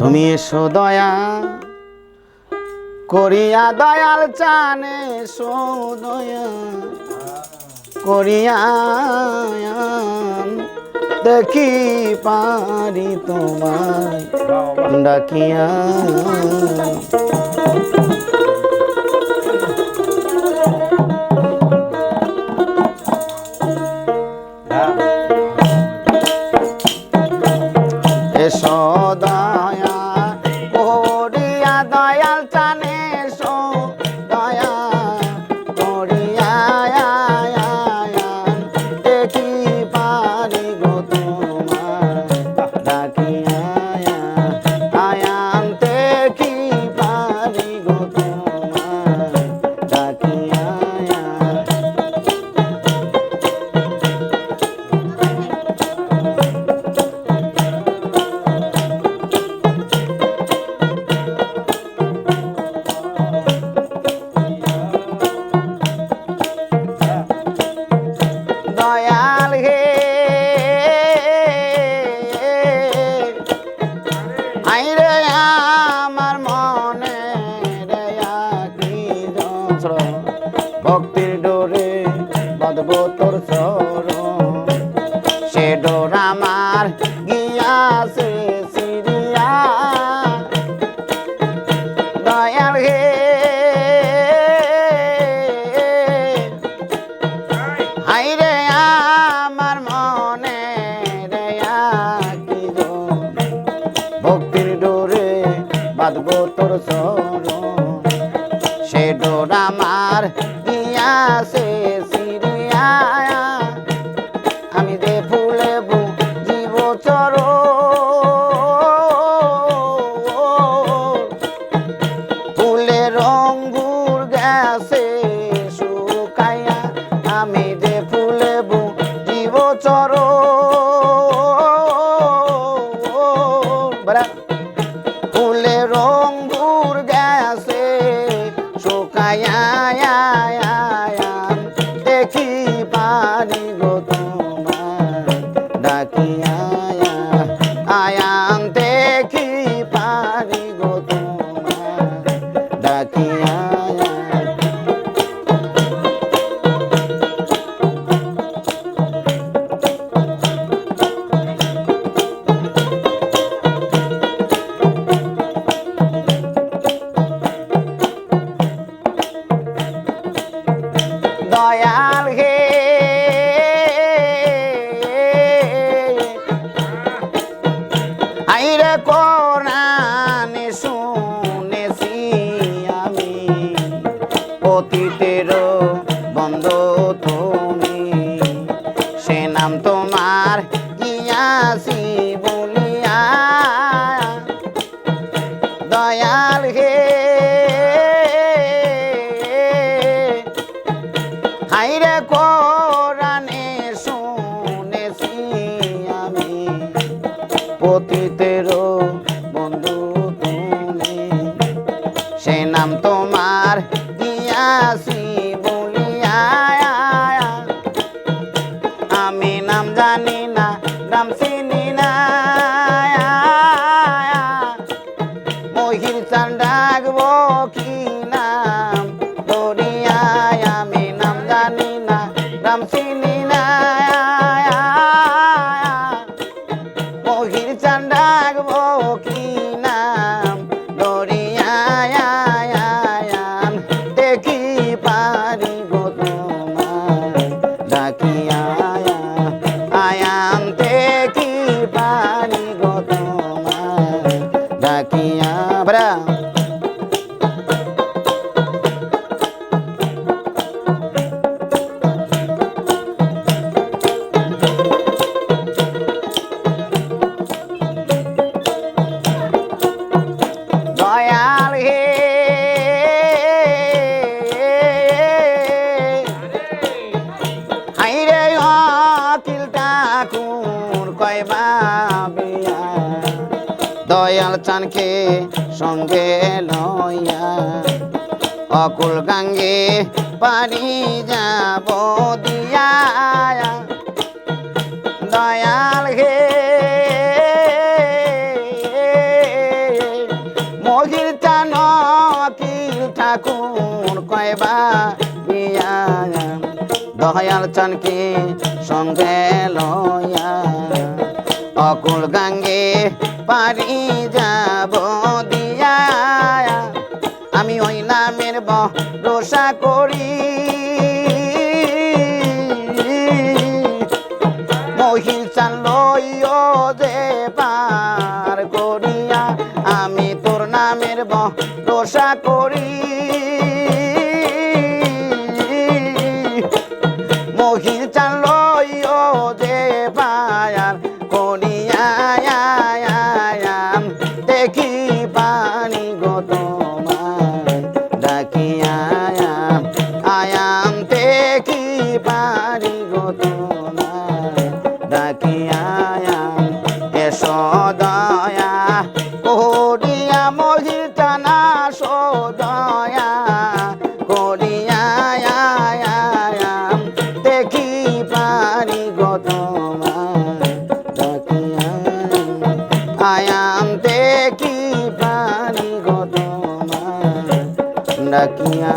তুমি এসো দয়া করিয়া দয়াল চানে এসো দয়া করিয়া দেখি পারি তোমায় ডাকিয়া বাঁধবো তোর চরণ। সে ডোর গিয়াছে সিরিয়া। দয়াল হে। হাইরে আমার মনে রে কি ভক্তির ডোরে বাঁধবো তোর চরণ। সে গিয়াছে আইরে কোরআনে শুনেছি আমি। অতীতের বন্ধ তুমি, সে নাম তোমার গিয়াসি বলিয়া। দয়াল হে হাইরে কোরআনে চান ডাকবো কি নাম দরিয়ায় আমি নাম জানি না নাম চিনি না মহির চান ডাকবো কি চানকে সঙ্গে লইয়া অকুল গাঙ্গে পারি যাব দিয়া। দয়াল হে, মহির চান কি ঠাকুর কয়বা বিয়া দয়াল চানকে সঙ্গে লয়া অকুল গাঙ্গে পারি যাব দিয়া। আমি ওই নামের ভরসা করি। মহিল চান লইও যে পার করিয়া, আমি তোর নামের ভরসা করি। পানি গো তোমায় ডাকিয়া আয়াম দেখি পানি গো তোমায় দয়া, করিয়া মহিল টানা সদয়া করিয়া দেখি পারি ডাকিয়া